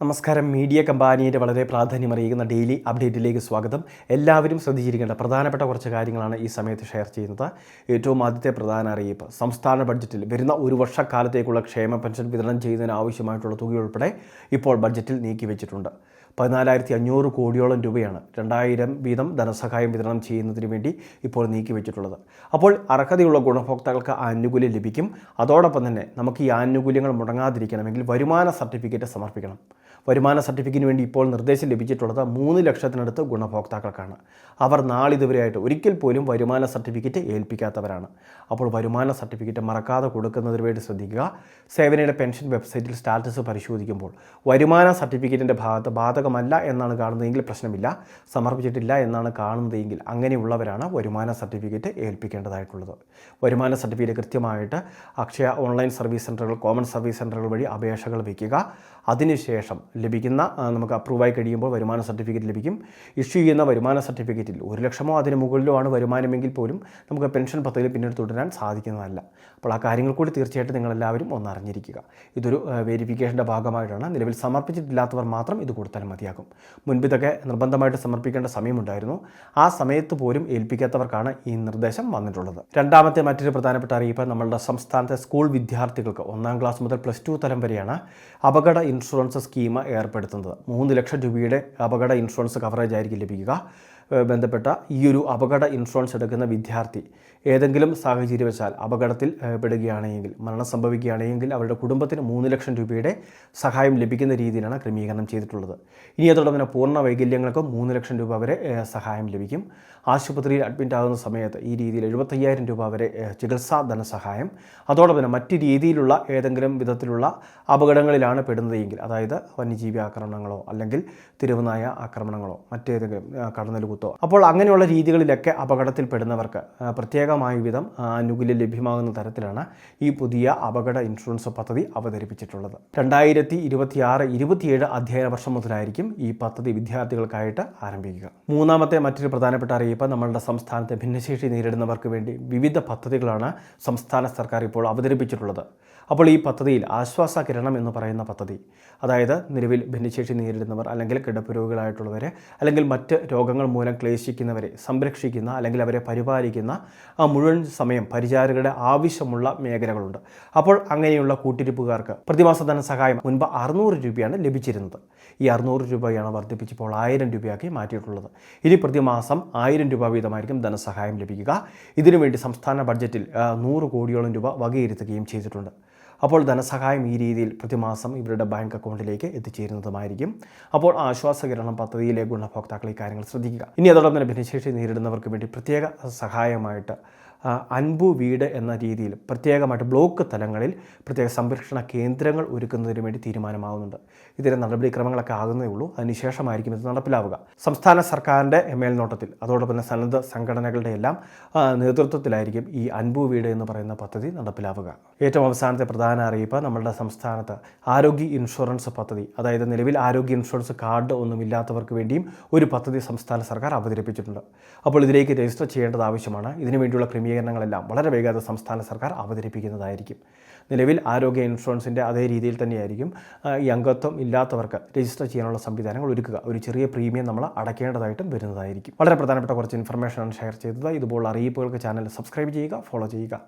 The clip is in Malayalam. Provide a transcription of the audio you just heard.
നമസ്കാരം. മീഡിയ കമ്പാനിയുടെ വളരെ പ്രാധാന്യമറിയിക്കുന്ന ഡെയിലി അപ്ഡേറ്റിലേക്ക് സ്വാഗതം. എല്ലാവരും ശ്രദ്ധിച്ചിരിക്കേണ്ട പ്രധാനപ്പെട്ട കുറച്ച് കാര്യങ്ങളാണ് ഈ സമയത്ത് ഷെയർ ചെയ്യുന്നത്. ഏറ്റവും ആദ്യത്തെ പ്രധാന അറിയിപ്പ്. സംസ്ഥാന ബഡ്ജറ്റിൽ വരുന്ന ഒരു വർഷക്കാലത്തേക്കുള്ള ക്ഷേമ പെൻഷൻ വിതരണം ചെയ്യുന്നതിന് ആവശ്യമായിട്ടുള്ള തുകയുൾപ്പെടെ ഇപ്പോൾ ബഡ്ജറ്റിൽ നീക്കിവെച്ചിട്ടുണ്ട്. പതിനാലായിരത്തി അഞ്ഞൂറ് കോടിയോളം രൂപയാണ് രണ്ടായിരം വീതം ധനസഹായം വിതരണം ചെയ്യുന്നതിന് വേണ്ടി ഇപ്പോൾ നീക്കിവെച്ചിട്ടുള്ളത്. അപ്പോൾ അർഹതയുള്ള ഗുണഭോക്താക്കൾക്ക് ആനുകൂല്യം ലഭിക്കും. അതോടൊപ്പം തന്നെ നമുക്ക് ഈ ആനുകൂല്യങ്ങൾ മുടങ്ങാതിരിക്കണമെങ്കിൽ വരുമാന സർട്ടിഫിക്കറ്റ് സമർപ്പിക്കണം. വരുമാന സർട്ടിഫിക്കറ്റിന് വേണ്ടി ഇപ്പോൾ നിർദ്ദേശം ലഭിച്ചിട്ടുള്ളത് മൂന്ന് ലക്ഷത്തിനടുത്ത് ഗുണഭോക്താക്കൾക്കാണ്. അവർ നാളിതുവരെയായിട്ട് ഒരിക്കൽ പോലും വരുമാന സർട്ടിഫിക്കറ്റ് ഏൽപ്പിക്കാത്തവരാണ്. അപ്പോൾ വരുമാന സർട്ടിഫിക്കറ്റ് മറക്കാതെ കൊടുക്കുന്നതിന് വേണ്ടി ശ്രദ്ധിക്കുക. സേവനയുടെ പെൻഷൻ വെബ്സൈറ്റിൽ സ്റ്റാറ്റസ് പരിശോധിക്കുമ്പോൾ വരുമാന സർട്ടിഫിക്കറ്റിന്റെ ഭാഗത്ത് ബാധകമല്ല എന്നാണ് കാണുന്നതെങ്കിൽ പ്രശ്നമില്ല. സമർപ്പിച്ചിട്ടില്ല എന്നാണ് കാണുന്നതെങ്കിൽ അങ്ങനെയുള്ളവരാണ് വരുമാന സർട്ടിഫിക്കറ്റ് ഏൽപ്പിക്കേണ്ടതായിട്ടുള്ളത്. വരുമാന സർട്ടിഫിക്കറ്റ് കൃത്യമായിട്ട് അക്ഷയ ഓൺലൈൻ സർവീസ് സെന്ററുകൾ കോമൺ സർവീസ് സെന്ററുകൾ വഴി അപേക്ഷകൾ വയ്ക്കുക അതിനുശേഷം ലഭിക്കുന്ന നമുക്ക് അപ്രൂവായി കഴിയുമ്പോൾ വരുമാന സർട്ടിഫിക്കറ്റ് ലഭിക്കും. ഇഷ്യൂ ചെയ്യുന്ന വരുമാന സർട്ടിഫിക്കറ്റിൽ ഒരു ലക്ഷമോ അതിന് മുകളിലോ ആണ് വരുമാനമെങ്കിൽ പോലും നമുക്ക് പെൻഷൻ പദ്ധതിയിൽ പിന്നീട് തുടരാൻ സാധിക്കുന്നതല്ല. അപ്പോൾ ആ കാര്യങ്ങൾ കൂടി തീർച്ചയായിട്ടും നിങ്ങളെല്ലാവരും ഒന്ന് അറിഞ്ഞിരിക്കുക. ഇതൊരു വെരിഫിക്കേഷന്റെ ഭാഗമായിട്ടാണ്. നിലവിൽ സമർപ്പിച്ചിട്ടില്ലാത്തവർ മാത്രം ഇത് കൊടുത്താൽ മതിയാകും. മുൻപ് ഇതൊക്കെ നിർബന്ധമായിട്ട് സമർപ്പിക്കേണ്ട സമയമുണ്ടായിരുന്നു. ആ സമയത്ത് പോലും ഏൽപ്പിക്കാത്തവർക്കാണ് ഈ നിർദ്ദേശം വന്നിട്ടുള്ളത്. രണ്ടാമത്തെ മറ്റൊരു പ്രധാനപ്പെട്ട അറിയിപ്പ് നമ്മളുടെ സംസ്ഥാനത്തെ സ്കൂൾ വിദ്യാർത്ഥികൾക്ക് ഒന്നാം ക്ലാസ് മുതൽ പ്ലസ് ടു തലം വരെയാണ് അപകട ഇൻഷുറൻസ് സ്കീം ഏർപ്പെടുത്തുന്നത്. മൂന്ന് ലക്ഷം രൂപയുടെ അപകട ഇൻഷുറൻസ് കവറേജ് ആയിരിക്കും ലഭിക്കുക. ബന്ധപ്പെട്ട ഈ ഒരു അപകട ഇൻഷുറൻസ് എടുക്കുന്ന വിദ്യാർത്ഥി ഏതെങ്കിലും സാഹചര്യം വെച്ചാൽ അപകടത്തിൽ പെടുകയാണെങ്കിൽ മരണം സംഭവിക്കുകയാണെങ്കിൽ അവരുടെ കുടുംബത്തിന് മൂന്ന് ലക്ഷം രൂപയുടെ സഹായം ലഭിക്കുന്ന രീതിയിലാണ് ക്രമീകരണം ചെയ്തിട്ടുള്ളത്. ഇനി അതോടൊപ്പം പൂർണ വൈകല്യങ്ങൾക്ക് മൂന്ന് ലക്ഷം രൂപ വരെ സഹായം ലഭിക്കും. ആശുപത്രിയിൽ അഡ്മിറ്റ് ആകുന്ന സമയത്ത് ഈ രീതിയിൽ എഴുപത്തയ്യായിരം രൂപ വരെ ചികിത്സാ ധനസഹായം. അതോടൊപ്പം മറ്റ് രീതിയിലുള്ള ഏതെങ്കിലും വിധത്തിലുള്ള അപകടങ്ങളിലാണ് പെടുന്നതെങ്കിൽ അതായത് വന്യജീവി ആക്രമണങ്ങളോ അല്ലെങ്കിൽ തിരുവനായ ആക്രമണങ്ങളോ മറ്റേതെങ്കിലും ആ, കടന്നലുകുത്തോ അപ്പോൾ അങ്ങനെയുള്ള രീതികളിലൊക്കെ അപകടത്തിൽപ്പെടുന്നവർക്ക് പ്രത്യേകമായ വിധം ആനുകൂല്യം ലഭ്യമാകുന്ന തരത്തിലാണ് ഈ പുതിയ അപകട ഇൻഷുറൻസ് പദ്ധതി അവതരിപ്പിച്ചിട്ടുള്ളത്. രണ്ടായിരത്തി ഇരുപത്തിയാറ് ഇരുപത്തിയേഴ് അധ്യയന വർഷം മുതലായിരിക്കും ഈ പദ്ധതി വിദ്യാർത്ഥികൾക്കായിട്ട് ആരംഭിക്കുക. മൂന്നാമത്തെ മറ്റൊരു പ്രധാനപ്പെട്ട അറിയിപ്പ് നമ്മളുടെ സംസ്ഥാനത്തെ ഭിന്നശേഷി നേരിടുന്നവർക്ക് വേണ്ടി വിവിധ പദ്ധതികളാണ് സംസ്ഥാന സർക്കാർ ഇപ്പോൾ അവതരിപ്പിച്ചിട്ടുള്ളത്. അപ്പോൾ ഈ പദ്ധതിയിൽ ആശ്വാസ കിരണം എന്ന് പറയുന്ന പദ്ധതി അതായത് നിലവിൽ ഭിന്നശേഷി നേരിടുന്നവർ അല്ലെങ്കിൽ കിടപ്പുരോഗികളായിട്ടുള്ളവർ അല്ലെങ്കിൽ മറ്റ് രോഗങ്ങൾ മൂലം ക്ലേശിക്കുന്നവരെ സംരക്ഷിക്കുന്ന അല്ലെങ്കിൽ അവരെ പരിപാലിക്കുന്ന ആ മുഴുവൻ സമയം പരിചാരകരുടെ ആവശ്യമുള്ള മേഖലകളുണ്ട്. അപ്പോൾ അങ്ങനെയുള്ള കൂട്ടിരിപ്പുകാർക്ക് പ്രതിമാസ ധനസഹായം മുൻപ് അറുന്നൂറ് രൂപയാണ് ലഭിച്ചിരുന്നത്. ഈ അറുന്നൂറ് രൂപയാണ് വർദ്ധിപ്പിച്ചപ്പോൾ ആയിരം രൂപയാക്കി മാറ്റിയിട്ടുള്ളത്. ഇനി പ്രതിമാസം ആയിരം രൂപ വീതമായിരിക്കും ധനസഹായം ലഭിക്കുക. ഇതിനുവേണ്ടി സംസ്ഥാന ബഡ്ജറ്റിൽ നൂറ് കോടിയോളം രൂപ വകയിരുത്തുകയും ചെയ്തിട്ടുണ്ട്. അപ്പോൾ ധനസഹായം ഈ രീതിയിൽ പ്രതിമാസം ഇവരുടെ ബാങ്ക് അക്കൗണ്ടിലേക്ക് എത്തിച്ചേരുന്നതുമായിരിക്കും. അപ്പോൾ ആശ്വാസകരണം പദ്ധതിയിലെ ഗുണഭോക്താക്കൾ ഈ കാര്യങ്ങൾ ശ്രദ്ധിക്കുക. ഇനി അതോടൊപ്പം തന്നെ ഭിന്നശേഷി നേരിടുന്നവർക്ക് വേണ്ടി പ്രത്യേക സഹായമായിട്ട് അൻപു വീട് എന്ന രീതിയിൽ പ്രത്യേകമായിട്ട് ബ്ലോക്ക് തലങ്ങളിൽ പ്രത്യേക സംരക്ഷണ കേന്ദ്രങ്ങൾ ഒരുക്കുന്നതിന് വേണ്ടി തീരുമാനമാകുന്നുണ്ട് ഇതിന്റെ നടപടിക്രമങ്ങളൊക്കെ ആകുന്നേ ഉള്ളൂ. അതിനുശേഷമായിരിക്കും ഇത് നടപ്പിലാവുക. സംസ്ഥാന സർക്കാരിന്റെ മേൽനോട്ടത്തിൽ അതോടൊപ്പം തന്നെ സന്നദ്ധ സംഘടനകളുടെ എല്ലാം നേതൃത്വത്തിലായിരിക്കും ഈ അൻപു വീട് എന്ന് പറയുന്ന പദ്ധതി നടപ്പിലാവുക. ഏറ്റവും അവസാനത്തെ പ്രധാന അറിയിപ്പ് നമ്മളുടെ സംസ്ഥാനത്ത് ആരോഗ്യ ഇൻഷുറൻസ് പദ്ധതി. അതായത് നിലവിൽ ആരോഗ്യ ഇൻഷുറൻസ് കാർഡ് ഒന്നും ഇല്ലാത്തവർക്ക് വേണ്ടിയും ഒരു പദ്ധതി സംസ്ഥാന സർക്കാർ അവതരിപ്പിച്ചിട്ടുണ്ട്. അപ്പോൾ ഇതിലേക്ക് രജിസ്റ്റർ ചെയ്യേണ്ടത് ആവശ്യമാണ്. ഇതിനു വേണ്ടിയുള്ള ക്രമീകരണങ്ങളെല്ലാം വളരെ വേഗാതെ സംസ്ഥാന സർക്കാർ അവതരിപ്പിക്കുന്നതായിരിക്കും. നിലവിൽ ആരോഗ്യ ഇൻഷുറൻസിന്റെ അതേ രീതിയിൽ തന്നെയായിരിക്കും ഈ അംഗത്വം ഇല്ലാത്തവർക്ക് രജിസ്റ്റർ ചെയ്യാനുള്ള സംവിധാനങ്ങൾ ഒരുക്കുക. ഒരു ചെറിയ പ്രീമിയം നമ്മൾ അടയ്ക്കേണ്ടതായിട്ടും വരുന്നതായിരിക്കും. വളരെ പ്രധാനപ്പെട്ട കുറച്ച് ഇൻഫർമേഷനാണ് ഷെയർ ചെയ്തത്. ഇതുപോലുള്ള അറിയിപ്പുകൾക്ക് ചാനൽ സബ്സ്ക്രൈബ് ചെയ്യുക ഫോളോ ചെയ്യുക.